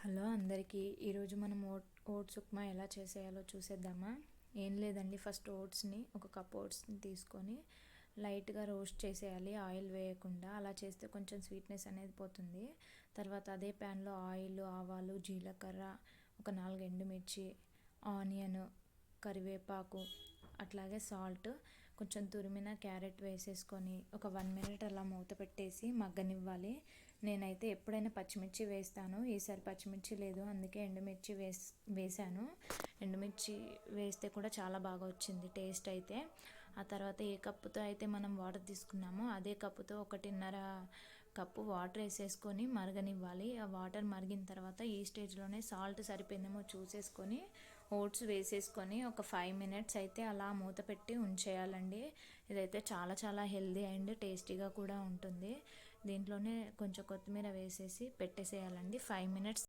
Hello అందరికీ. ఈరోజు మనం ఓట్ ఓట్స్ ఉప్మా ఎలా చేసేయాలో చూసేద్దామా? ఏం లేదండి ఫస్ట్ ఓట్స్ని ఒక కప్ ఓట్స్ని తీసుకొని లైట్గా రోస్ట్ చేసేయాలి ఆయిల్ వేయకుండా. అలా చేస్తే కొంచెం స్వీట్నెస్ అనేది పోతుంది. తర్వాత అదే ప్యాన్లో ఆయిల్ ఆవాలు జీలకర్ర ఒక నాలుగు ఎండుమిర్చి ఆనియన్ కరివేపాకు అట్లాగే సాల్ట్ కొంచెం తురిమిన క్యారెట్ వేసేసుకొని ఒక వన్ మినిట్ అలా మూత పెట్టేసి మగ్గనివ్వాలి. నేనైతే ఎప్పుడైనా పచ్చిమిర్చి వేస్తాను. ఈసారి పచ్చిమిర్చి లేదు. అందుకే ఎండుమిర్చి వేస్ వేసాను ఎండుమిర్చి వేస్తే కూడా చాలా బాగా వచ్చింది టేస్ట్ అయితే. ఆ తర్వాత ఏ కప్పుతో అయితే మనం వాటర్ తీసుకున్నామో అదే కప్పుతో ఒకటిన్నర కప్పు వాటర్ వేసేసుకొని మరగనివ్వాలి. ఆ వాటర్ మరిగిన తర్వాత ఈ స్టేజ్లోనే సాల్ట్ సరిపోయిందేమో చూసేసుకొని ఓట్స్ వేసేసుకొని ఒక ఫైవ్ మినిట్స్ అయితే అలా మూత పెట్టి ఉంచేయాలండి. ఇదైతే చాలా చాలా హెల్దీ అండ్ టేస్టీగా కూడా ఉంటుంది. దీంట్లోనే కొంచెం కొత్తిమీర వేసేసి పెట్టేసేయాలండి. Five minutes